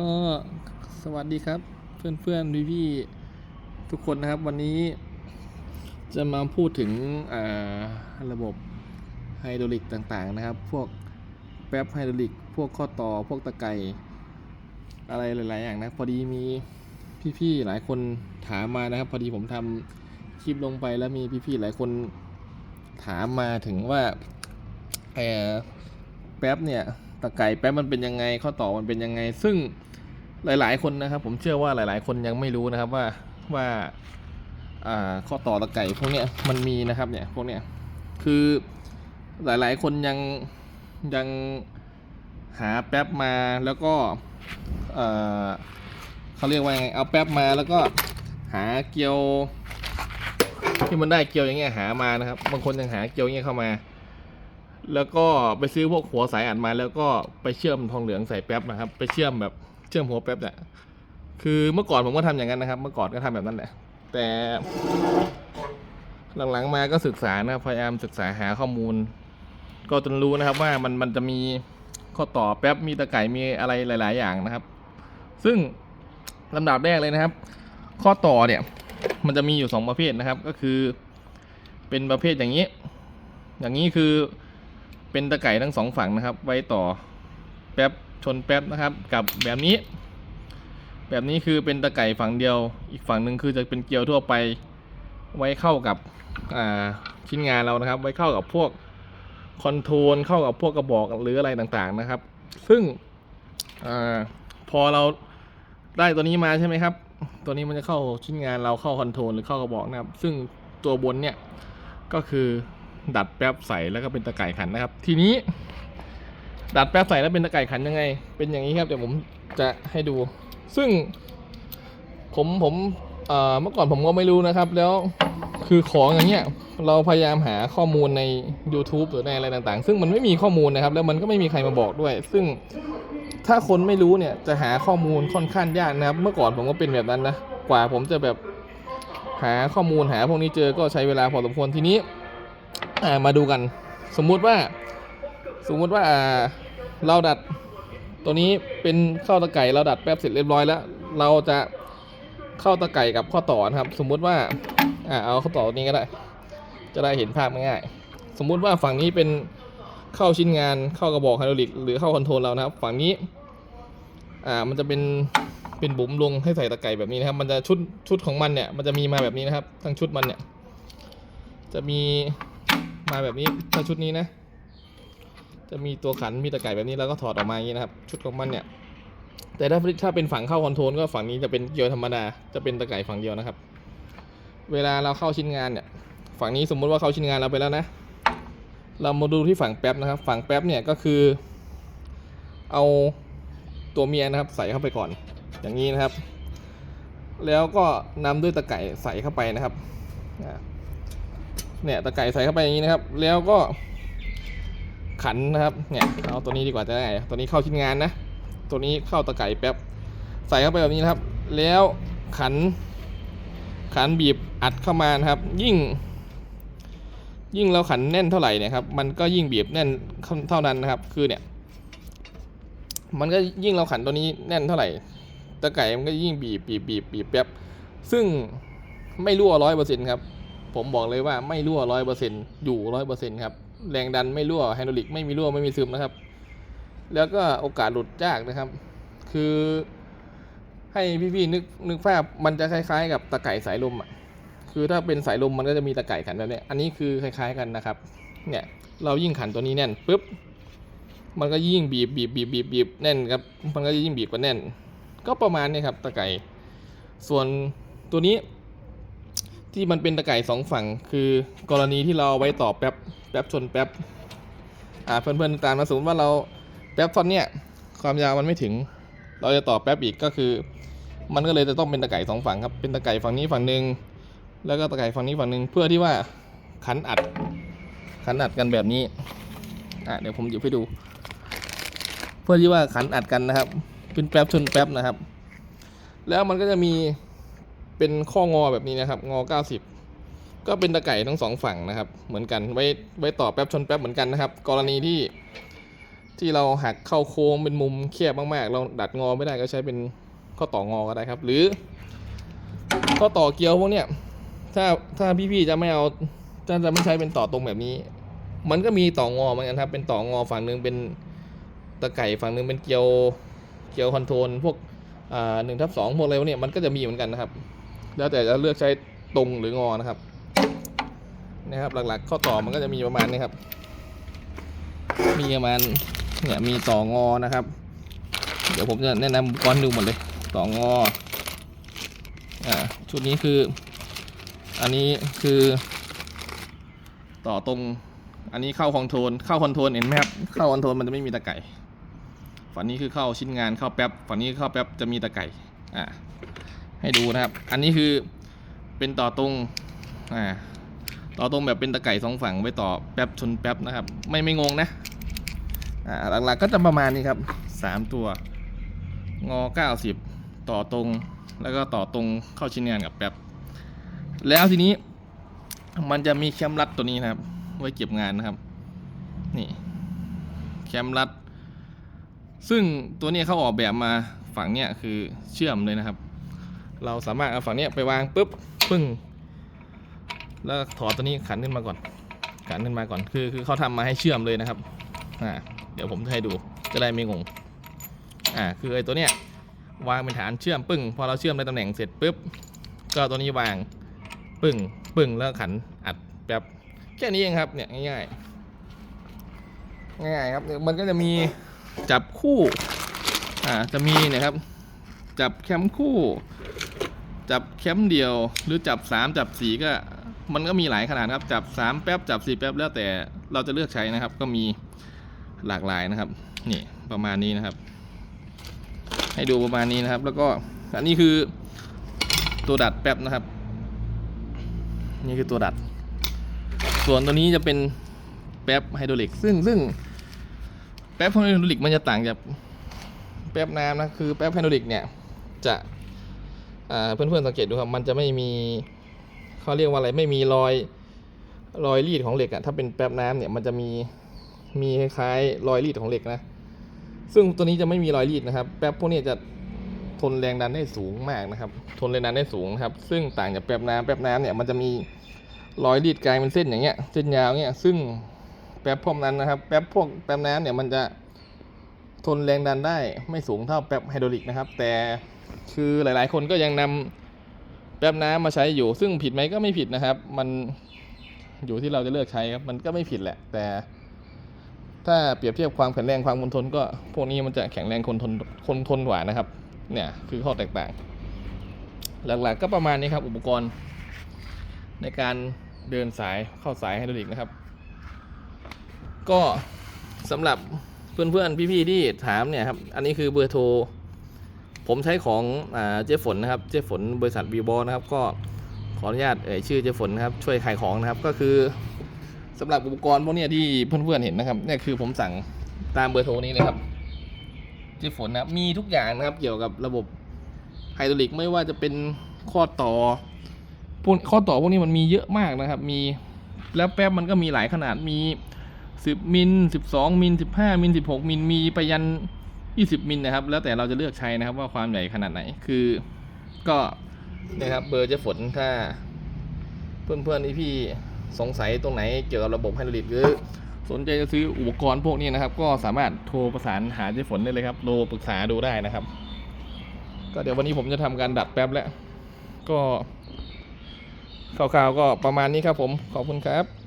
ก็สวัสดีครับ เพื่อนเพื่อนพี่พี่ๆทุกคนนะครับ วันนี้จะมาพูดถึงระบบไฮดรอลิกต่างๆนะครับ พวกแป๊บไฮดรอลิก พวกข้อต่อพวกตะไคร่อะไรหลาย ๆ อย่างนะ พอดีมีพี่ๆหลายคนถามมานะครับ พอดีผมทำคลิปลงไปแล้วมีพี่ๆหลายคนถามมาถึงว่าแป๊บเนี่ยตะไก่แป๊บมันเป็นยังไงข้อต่อมันเป็นยังไง ซึ่ง หลายๆ คนนะครับ ผมเชื่อว่าหลาย ๆ คนยังไม่รู้นะครับว่าว่าข้อต่อตะไก่พวกเนี้ยมันมีนะครับเนี่ยพวกเนี้ยคือหลาย ๆ คนยังยังหาแป๊บมาแล้วก็เขาเรียกว่าไงเอาแป๊บมาแล้วก็หาเกลียวที่มันได้เกลียวอย่างเงี้ยหามานะครับบางคนยังหาเกลียวเงี้ยเข้ามา แล้วก็ไปซื้อพวกหัวสายอัดมาแล้วก็ไปเชื่อมทองเหลืองใส่แป๊บนะครับ ไปเชื่อมแบบ ชื่อมหัวแป๊บเนี่ยคือเมื่อก่อนผมก็ทำอย่างนั้นนะครับ เมื่อก่อนก็ทำแบบนั้นแหละ แต่หลังๆมาก็ศึกษานะครับพยายามศึกษาหาข้อมูล ก็จนรู้นะครับว่ามันมันจะมีข้อต่อแป๊บมีตะไก่มีอะไรหลาย ๆ อย่างนะครับ ซึ่งลำดับแรกเลยนะครับ ข้อต่อเนี่ย มันจะมีอยู่สองประเภทนะครับ ก็คือ เป็นประเภทอย่างนี้ อย่างนี้คือเป็นตะไก่ทั้งสองฝั่งนะครับ ไว้ต่อแป๊บ ชนแป๊บนะครับ กับแบบนี้ แบบนี้คือเป็นตะไก่ฝั่งเดียว อีกฝั่งหนึ่งคือจะเป็นเกลียวทั่วไป ไว้เข้ากับชิ้นงานเรานะครับ ไว้เข้ากับพวกคอนโทรลเข้ากับพวกกระบอกหรืออะไรต่างๆนะครับ ซึ่งอพอเราได้ตัวนี้มาใช่ไหมครับ ตัวนี้มันจะเข้าชิ้นงานเราเข้าคอนโทรลหรือเข้ากระบอกนะครับ ซึ่งตัวบนเนี่ยก็คือดัดแป๊บใส่แล้วก็เป็นตะไก่ขันนะครับ ทีนี้ ดัดแป๊บใส่แล้วเป็นตะไก่ขันยังไง เป็นอย่างนี้ครับเดี๋ยวผมจะให้ดู ซึ่งผมผมเอ่อเมื่อก่อนผมก็ไม่รู้นะครับ แล้วคือของอย่างเงี้ยเราพยายามหาข้อมูลใน YouTube หรือในอะไรต่างๆ ซึ่งมันไม่มีข้อมูลนะครับ แล้วมันก็ไม่มีใครมาบอกด้วย ซึ่งถ้าคนไม่รู้เนี่ยจะหาข้อมูลค่อนข้างยากนะครับ เมื่อก่อนผมก็เป็นแบบนั้นนะกว่าผมจะแบบหาข้อมูลหาพวกนี้เจอก็ใช้เวลาพอสมควรทีนี้มาดูกัน สมมุติว่า สมมุติว่า เราดัด ตัวนี้เป็นเข้าตะไก่เราดัดแป๊บเสร็จเรียบร้อยแล้ว เราจะเข้าตะไก่กับข้อต่อนะครับ สมมุติว่าอ่าเอาข้อต่อนี้ก็ได้ จะได้เห็นภาพง่ายๆสมมุติว่าฝั่งนี้เป็นเข้าชิ้นงานเข้ากระบอกไฮดรอลิกหรือเข้าคอนโทรลเรานะครับ ฝั่งนี้อ่ามันจะเป็นเป็นบุ๋มลงให้ใส่ตะไก่แบบนี้นะครับ มันจะชุดชุดของมันเนี่ยมันจะมีมาแบบนี้นะครับ ทั้งชุดมันเนี่ย จะมีมาแบบนี้ถ้าชุดนี้นะ จะมีตัวขันมีตะไก่แบบนี้แล้วก็ถอดออกมาอย่างนี้นะครับ ชุดของมันเนี่ย แต่ถ้าถ้าเป็นฝั่งเข้าคอนโทรลก็ฝั่งนี้จะเป็นเกียวธรรมดา จะเป็นตะไก่ฝั่งเดียวนะครับ เวลาเราเข้าชิ้นงานเนี่ย ฝั่งนี้สมมุติว่าเข้าชิ้นงานเราไปแล้วนะ เรามาดูที่ฝั่งแป๊บนะครับ ฝั่งแป๊บเนี่ยก็คือ เอาตัวเมียนะครับ ใส่เข้าไปก่อน อย่างนี้นะครับ แล้วก็นำด้วยตะไก่ใส่เข้าไปนะครับเนี่ยตะไก่ใส่เข้าไปอย่างนี้นะครับ แล้วก็ ขันนะครับเนี่ยเอาตัวนี้ดีกว่าจะได้ตัวนี้เข้าชิ้นงานนะ ตัวนี้เข้าตะไก่แป๊บใส่เข้าไปแบบนี้นะครับ แล้วขัน ขันบีบอัดเข้ามานะครับ ยิ่ง ยิ่งเราขันแน่นเท่าไหร่เนี่ยครับมันก็ยิ่งบีบแน่นเท่านั้นนะครับ คือเนี่ย มันก็ยิ่งเราขันตัวนี้แน่นเท่าไหร่ ตะไก่มันก็ยิ่งบีบบีบบีบบีบแป๊บซึ่งไม่รั่วร้อยเปอร์เซ็นต์ครับผมบอกเลยว่าไม่รั่วร้อยเปอร์เซ็นต์อยู่ร้อยเปอร์เซ็นต์ครับ แรงดันไม่รั่วไฮดรอลิกไม่มีรั่วไม่มีซึมนะครับ แล้วก็โอกาสหลุดยากนะครับ คือให้พี่ๆนึกนึกภาพมันจะคล้ายๆ กับตะไก่สายลมอะคือถ้าเป็นสายลมมันก็จะมีตะไก่ขันแบบนี้อันนี้คือคล้าย ๆกันนะครับ เนี่ยเรายิ่งขันตัวนี้แน่นปุ๊บมันก็ยิ่งบีบบีบบีบบีบบีบแน่นครับมันก็ยิ่งบีบกว่าแน่น ก็ประมาณนี้ครับตะไก่ส่วนตัวนี้ ที่มันเป็นตะไก่สองฝั่ง คือกรณีที่เราไว้ต่อแป๊บแป๊บชนแป๊บอ่าเพื่อนๆตามมาสมมติว่าเราแป๊บท่อนเนี้ยความยาวมันไม่ถึง เราจะต่อแป๊บอีกก็คือ มันก็เลยจะต้องเป็นตะไก่สองฝั่งครับเป็นตะไก่ฝั่งนี้ฝั่งหนึ่งแล้วก็ตะไก่ฝั่งนี้ฝั่งหนึ่งเพื่อที่ว่าขันอัดขันอัดกันแบบนี้อะเดี๋ยวผมหยิบให้ดู เพื่อที่ว่าขันอัดกันนะครับเป็นแป๊บชนแป๊บนะครับ แล้วมันก็จะมี เป็นข้องอแบบนี้นะครับ งอ 90 ก็เป็นตะไก่ทั้งสองฝั่งนะครับ เหมือนกันไว้ไว้ต่อแป๊บชนแป๊บเหมือนกันนะครับ กรณีที่ที่เราหักเข้าโค้งเป็นมุมแคบมากๆ เราดัดงอไม่ได้ก็ใช้เป็นข้อต่องอก็ได้ครับ หรือข้อต่อเกลียวพวกเนี้ยถ้าถ้าพี่ๆจะไม่เอาถ้าจะไม่ใช้เป็นต่อตรงแบบนี้ มันก็มีต่องอเหมือนกันครับ เป็นต่องอฝั่งหนึ่งเป็นตะไก่ฝั่งหนึ่งเป็นเกลียวเกลียวคอนโทรลพวกอ่าหนึ่งทับสองพวกอะไรพวกเนี้ยมันก็จะมีเหมือนกันนะครับ แล้วแต่จะเลือกใช้ตรงหรืองอนะครับนะครับ หลักๆ ข้อต่อมันก็จะมีประมาณนี้ครับ มีประมาณเนี่ยมีต่องอนะครับ เดี๋ยวผมจะแนะนำอุปก้อนดูหมดเลยต่องออ่าชุดนี้คือ อันนี้คือ ต่อตรง อันนี้เข้าคอนโทรลเข้าคอนโทรลเห็นไหมครับเข้าคอนโทรลมันจะไม่มีตะไก่ฝั่งนี้คือเข้าชิ้นงานเข้าแป๊บฝั่งนี้เข้าแป๊บจะมีตะไก่อ่า ให้ดูนะครับ อันนี้คือเป็นต่อตรงอ่าต่อตรงแบบเป็นตะไก่สองฝั่งไว้ต่อแป๊บชนแป๊บนะครับ ไม่ไม่งงนะอ่าหลักๆก็จะประมาณนี้ครับสามตัวงอเก้าสิบต่อตรง แล้วก็ต่อตรงเข้าชิ้นงานกับแป๊บแล้วทีนี้มันจะมีแคมรัดตัวนี้นะครับ ไว้เก็บงานนะครับ นี่แคมรัด ซึ่งตัวนี้เขาออกแบบมาฝั่งเนี้ยคือเชื่อมเลยนะครับ เราสามารถเอาฝั่งนี้ไปวางปุ๊บปึ้งแล้วถอดตัวนี้ขันขึ้นมาก่อน ขันขึ้นมาก่อนคือคือเขาทำมาให้เชื่อมเลยนะครับอ่าเดี๋ยวผมจะให้ดูจะได้ไม่งงอ่าคือไอ้ตัวเนี้ยวางเป็นฐานเชื่อมปึ้งพอเราเชื่อมในตำแหน่งเสร็จปุ๊บก็ตัวนี้วางปึ้งปึ้งแล้วขันอัดแบบแค่นี้เองครับเนี่ยง่ายๆง่ายๆครับมันก็จะมีจับคู่อ่าจะมีนี่ยครับ จับแคมคู่ จับแคมเดียว หรือจับสามจับสี่ก็ มันก็มีหลายขนาดครับ จับสามแป๊บ จับสี่แป๊บ แล้วแต่เราจะเลือกใช้นะครับ ก็มีหลากหลายนะครับ นี่ประมาณนี้นะครับ ให้ดูประมาณนี้นะครับ แล้วก็อันนี้คือตัวดัดแป๊บนะครับ นี่คือตัวดัด ส่วนตัวนี้จะเป็นแป๊บไฮดรอลิก ซึ่งซึ่งแป๊บไฮดรอลิกมันจะต่างจากแป๊บน้ำนะ คือแป๊บไฮดรอลิกเนี่ยจะ เพื่อนๆสังเกตดูครับ มันจะไม่มีเขาเรียกว่าอะไรไม่มีรอยรอยรีดของเหล็กอะถ้าเป็นแป๊บน้ำเนี่ยมันจะมีมีคล้ายๆรอยรีดของเหล็กนะ ซึ่งตัวนี้จะไม่มีรอยรีดนะครับ แป๊บพวกนี้จะทนแรงดันได้สูงมากนะครับ ทนแรงดันได้สูงนะครับ ซึ่งต่างจากแป๊บน้ำแป๊บน้ำเนี่ยมันจะมีรอยรีดกลายเป็นเส้นอย่างเงี้ยเส้นยาวเงี้ย ซึ่งแป๊บพวกนั้นนะครับ แป๊บพวกแป๊บน้ำเนี่ยมันจะทนแรงดันได้ไม่สูงเท่าแป๊บไฮดรอลิกนะครับ แต่ คือหลาย ๆ คนก็ยังนำแป๊บน้ำมาใช้อยู่ ซึ่งผิดไหมก็ไม่ผิดนะครับ มันอยู่ที่เราจะเลือกใช้ครับ มันก็ไม่ผิดแหละ แต่ ถ้าเปรียบเทียบความแข็งแรงความทนทนก็พวกนี้มันจะแข็งแรงคนทนคนทนกว่านะครับ เนี่ยคือข้อแตกต่าง หลักๆก็ประมาณนี้ครับ อุปกรณ์ ในการเดินสายเข้าสายไฮดรอลิกนะครับ ก็สำหรับเพื่อนๆพี่ๆที่ถามเนี่ยครับ อันนี้คือเบอร์โทร ผมใช้ของเจ๊ฝนนะครับ เจ๊ฝนบริษัทวีบอนะครับ ก็ขออนุญาตเอ่ยชื่อเจ๊ฝนนะครับ ช่วยขายของนะครับ ก็คือสำหรับอุปกรณ์พวกนี้ที่เพื่อนๆเห็นนะครับเนี่ยคือผมสั่งตามเบอร์โทรนี้เลยครับ เจ๊ฝนนะครับมีทุกอย่างนะครับ เกี่ยวกับระบบไฮดรอลิกไม่ว่าจะเป็นข้อต่อพวกข้อต่อพวกนี้มันมีเยอะมากนะครับ มีแล้วแป๊บมันก็มีหลายขนาดมีสิบมิลสิบสองมิลสิบห้ามิลสิบหกมิลมีไปยัน ยี่สิบมิลนะครับ แล้วแต่เราจะเลือกใช้นะครับว่าความใหญ่ขนาดไหน คือก็นี่ยครับเบอร์เจะฝนถ้า เพื่อนๆที่พี่สงสัยตรงไหนเกี่ยวกับระบบไฮดรอลิกหรือสนใจจะซื้ออุปกรณ์พวกนี้นะครับ ก็สามารถโทรประสานหาเจฝนได้เลยครับโทรปรึกษาดูได้นะครับ ก็เดี๋ยววันนี้ผมจะทำการดัดแป๊บแล้วก็คร่าวๆก็ประมาณนี้ครับผมขอบคุณครับ